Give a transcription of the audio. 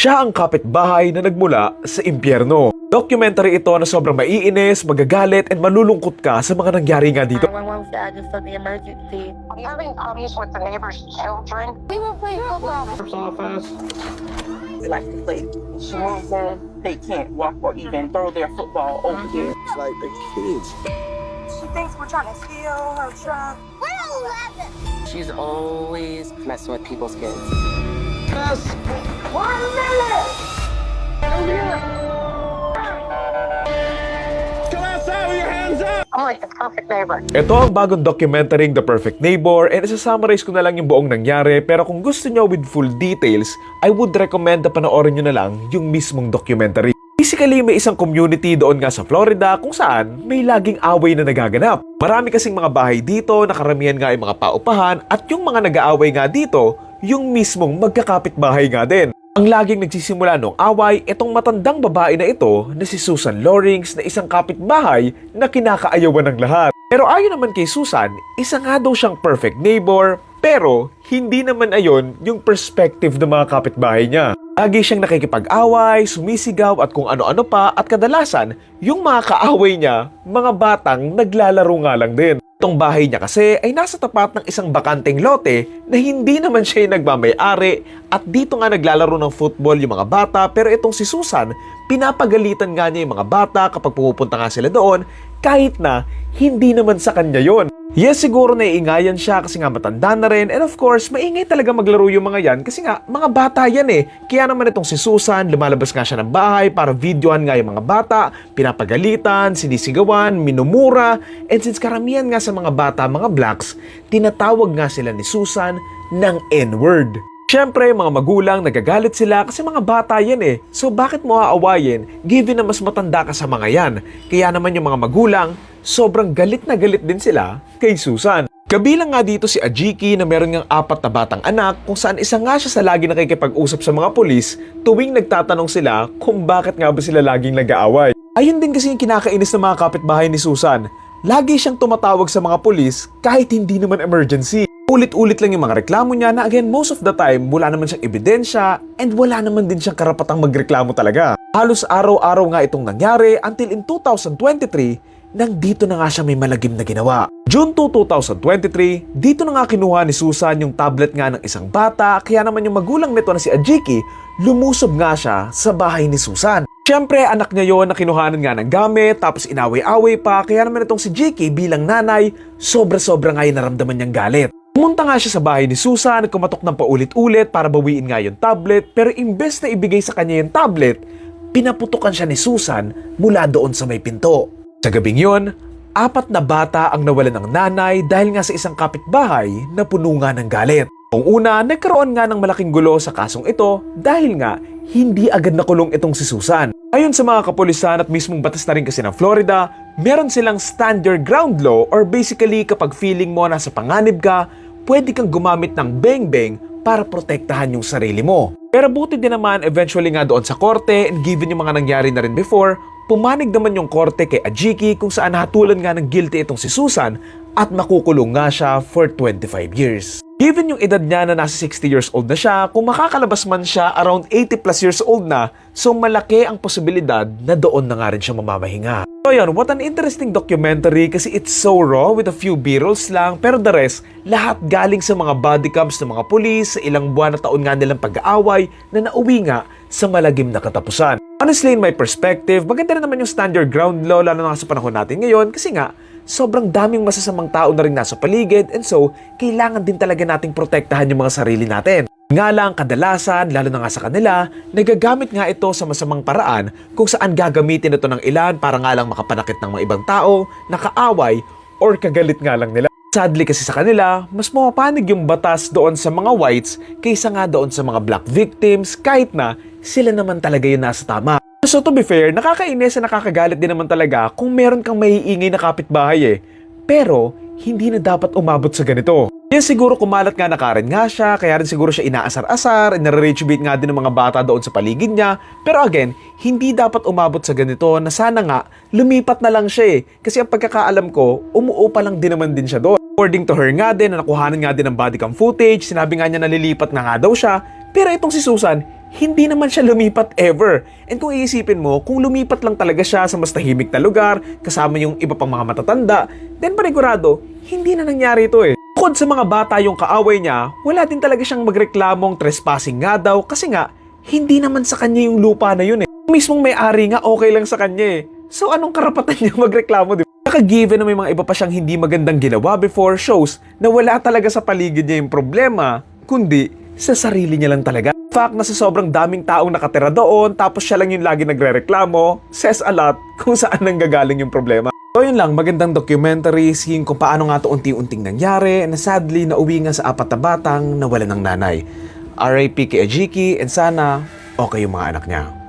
Siya ang kapitbahay na nagmula sa impyerno. Documentary ito na sobrang maiinis, magagalit, and malulungkot ka sa mga nangyari nga dito. 911 status of the emergency. I'm having problems with the neighbor's children. We were playing football. office. They like to play football. They can't walk or even throw their football over here. It's like the kids. She thinks we're trying to steal her truck. She's always messing with people's kids. I'm like the perfect neighbor. Ito ang bagong documentaryng The Perfect Neighbor and isasummarize ko na lang yung buong nangyari pero kung gusto nyo with full details, I would recommend na panoorin nyo na lang yung mismong documentary. Basically, may isang community doon nga sa Florida kung saan may laging away na nagaganap. Marami kasing mga bahay dito na karamihan nga ay mga paupahan at yung mga nag-aaway nga dito, yung mismong magkakapit-bahay nga din. Ang laging nagsisimula ng away, itong matandang babae na ito na si Susan Lorings na isang kapitbahay na kinakaayawan ng lahat. Pero ayon naman kay Susan, isa nga daw siyang perfect neighbor, pero hindi naman ayon yung perspective ng mga kapitbahay niya. Lagi siyang nakikipag-away, sumisigaw at kung ano-ano pa at kadalasan, yung mga kaaway niya, mga batang naglalaro nga lang din. Itong bahay niya kasi ay nasa tapat ng isang bakanteng lote na hindi naman siya yung nagmamay-ari at dito nga naglalaro ng football yung mga bata. Pero itong si Susan, pinapagalitan nga niya yung mga bata kapag pumupunta nga sila doon kahit na hindi naman sa kanya yon. Yes, siguro naiingayan siya kasi nga matanda na rin and of course, maingay talaga maglaro yung mga yan kasi nga mga bata yan eh. Kaya naman itong si Susan, lumalabas nga siya ng bahay para videohan nga yung mga bata, pinapagalitan, sinisigawan, minumura, and since karamihan nga sa mga bata, mga blacks, tinatawag nga sila ni Susan ng N-word. Siyempre, mga magulang, nagagalit sila kasi mga bata yan eh. So bakit mo aawayin given na mas matanda ka sa mga yan? Kaya naman yung mga magulang, sobrang galit na galit din sila kay Susan. Kabilang nga dito si Ajiki na meron ngang apat na batang anak kung saan isa nga siya sa lagi nakikipag-usap sa mga pulis tuwing nagtatanong sila kung bakit nga ba sila laging nag-aaway. Ayun din kasi yung kinakainis ng mga kapitbahay ni Susan. Lagi siyang tumatawag sa mga pulis kahit hindi naman emergency. Ulit-ulit lang yung mga reklamo niya na again most of the time wala naman siyang ebidensya and wala naman din siyang karapatang magreklamo talaga. Halos araw-araw nga itong nangyari until in 2023 nang dito na nga siya may malagim na ginawa. June 2, 2023, dito na nga kinuha ni Susan yung tablet nga ng isang bata kaya naman yung magulang nito na si Ajiki lumusob nga siya sa bahay ni Susan. Siyempre, anak niya yon na kinuhanan nga ng gamit, tapos inaway-away pa, kaya naman itong si Jiki bilang nanay, sobra-sobra nga yung naramdaman niyang galit. Pumunta nga siya sa bahay ni Susan, kumatok ng paulit-ulit para bawiin nga yung tablet, pero imbes na ibigay sa kanya yung tablet, pinaputukan siya ni Susan mula doon sa may pinto. Sa gabing yon, apat na bata ang nawalan ng nanay dahil nga sa isang kapitbahay na puno nga ng galit. Kung una, nagkaroon nga ng malaking gulo sa kasong ito dahil nga hindi agad nakulong itong si Susan. Ayon sa mga kapulisan at mismong batas na rin kasi ng Florida, meron silang standard ground law or basically kapag feeling mo nasa panganib ka, pwede kang gumamit ng beng-beng para protektahan yung sarili mo. Pero buti din naman eventually nga doon sa korte and given yung mga nangyari na rin before, pumanig naman yung korte kay Ajiki kung saan hatulan nga ng guilty itong si Susan at makukulong nga siya for 25 years. Given yung edad niya na nasa 60 years old na siya, kung makakalabas man siya around 80 plus years old na, so malaki ang posibilidad na doon na nga rin siya mamamahinga. So yun, what an interesting documentary kasi it's so raw with a few b-rolls lang pero the rest, lahat galing sa mga body cams ng mga pulis sa ilang buwan na taon nga nilang pag-aaway na nauwi nga sa malagim na katapusan. Honestly, in my perspective, maganda rin naman yung standard ground law lalo na sa panahon natin ngayon kasi nga, sobrang daming masasamang tao na rin nasa paligid and so, kailangan din talaga nating protektahan yung mga sarili natin. Nga lang, kadalasan, lalo na nga sa kanila, nagagamit nga ito sa masamang paraan kung saan gagamitin ito ng ilan para nga lang makapanakit ng mga ibang tao, nakaaway, or kagalit nga lang nila. Sadly kasi sa kanila, mas mapapanig yung batas doon sa mga whites kaysa nga doon sa mga black victims kahit na sila naman talaga yung nasa tama. So to be fair, nakakainis na nakakagalit din naman talaga kung meron kang maiingay na kapitbahay eh. Pero, hindi na dapat umabot sa ganito. Yan siguro kumalat nga na Karen nga siya, kaya rin siguro siya inaasar-asar, nare-retribute nga din ng mga bata doon sa paligid niya. Pero again, hindi dapat umabot sa ganito na sana nga, lumipat na lang siya eh. Kasi ang pagkakaalam ko, umuo pa lang din naman din siya doon. According to her nga din, na nakuhanan nga din ng bodycam footage, sinabi nga niya nalilipat na nga daw siya. Pero itong si Susan, hindi naman siya lumipat ever. And kung iisipin mo, kung lumipat lang talaga siya sa mas tahimik na lugar, kasama yung iba pang mga matatanda, then panigurado, hindi na nangyari ito eh. Bukod sa mga bata yung kaaway niya, wala din talaga siyang magreklamong trespassing nga daw kasi nga, hindi naman sa kanya yung lupa na yun eh. Yung mismong may-ari nga okay lang sa kanya eh. So anong karapatan niya magreklamo, di ba? Naka-given na may mga iba pa siyang hindi magandang ginawa before shows na wala talaga sa paligid niya yung problema, kundi sa sarili niya lang talaga. Fact na sa sobrang daming taong nakatira doon tapos siya lang yung lagi nagre-reklamo, says a lot kung saan nanggagaling yung problema. So yun lang, magandang documentary seeing kung paano nga to unti-unting nangyari na sadly nauwi nga sa apat na batang nawala ng nanay. RIP kay Ajiki and sana okay yung mga anak niya.